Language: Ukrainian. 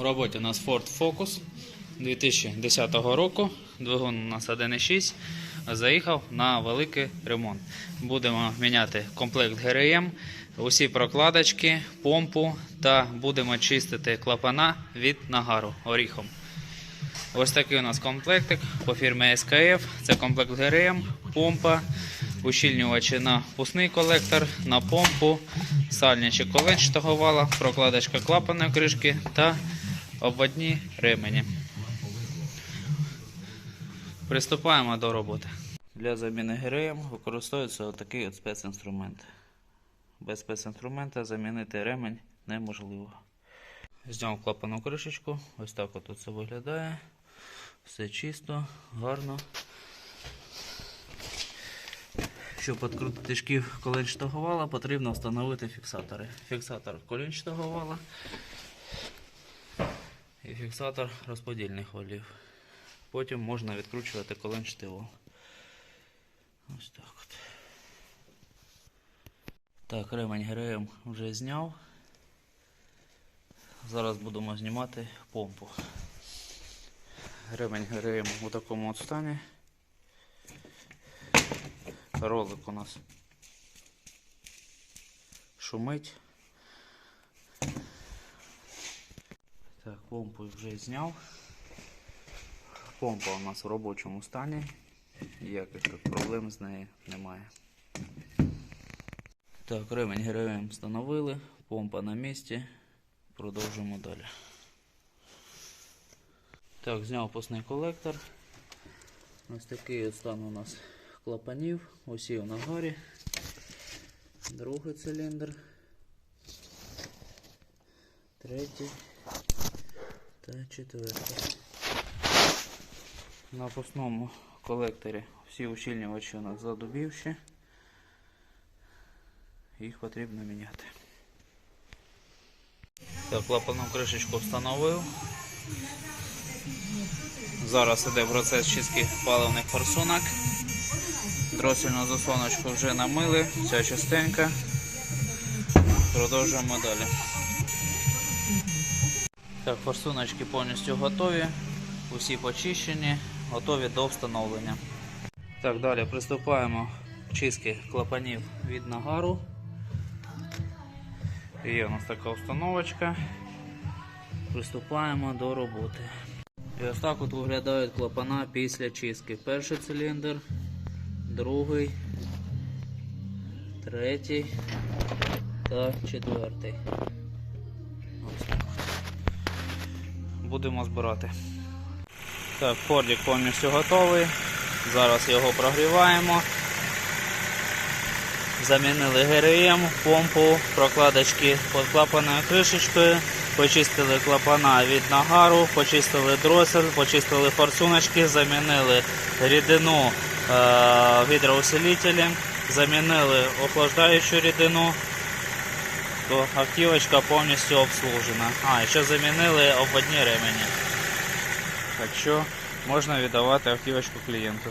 У роботі у нас Ford Focus 2010 року. Двигун у нас 1.6. Заїхав на великий ремонт. Будемо міняти комплект ГРМ, усі прокладочки, помпу та будемо чистити клапана від нагару оріхом. Ось такий у нас комплектик по фірмі СКФ. Це комплект ГРМ, помпа, ущільнювачі на пусний колектор, на помпу, сальничок коленчатого вала, прокладочка клапаної кришки та обводні ремені. Приступаємо до роботи. Для заміни ГРМ використовується отакий от спецінструмент. Без спецінструмента замінити ремень неможливо. Зняв клапану кришечку, ось так от це виглядає. Все чисто, гарно. Щоб відкрутити шків коленчатого вала, потрібно встановити фіксатори. Фіксатор коленчатого вала і фіксатор розподільних валів. Потім можна відкручувати коленчатий вал. Ось так от. Так, ремень ГРМ вже зняв. Зараз будемо знімати помпу. Ремень ГРМ у такому от стані. Ролик у нас шумить. Так, помпу вже зняв. Помпа у нас в робочому стані. Ніяких тут проблем з нею немає. Так, ремень ГРМ встановили, помпа на місці. Продовжуємо далі. Так, зняв пусний колектор. Ось такий стан у нас клапанів. Усі в нагарі. Другий циліндр. Третій та четвертий. На пусному колекторі всі ущільнювачі у нас задубівші. Їх потрібно міняти. Так, клапану кришечку встановив. Зараз іде процес чистки паливних форсунок. Дросільну заслоночку вже намили, вся чистенька. Продовжуємо далі. Так, форсуночки повністю готові, усі почищені, готові до встановлення. Так, далі приступаємо чистки клапанів від нагару. Є у нас така установочка. Приступаємо до роботи. І ось так от виглядають клапана після чистки. Перший циліндр, другий, третій та четвертий. Будемо збирати. Так, фордик повністю готовий. Зараз його прогріваємо. Замінили ГРМ, помпу, прокладочки під клапаною кришечкою, почистили клапана від нагару, почистили дросель, почистили форсуночки, замінили рідину е, гідроусилителем, замінили охлаждаючу рідину, то автівочка повністю обслужена. А, і ще замінили обводні ремені. Так що можна віддавати автівочку клієнту.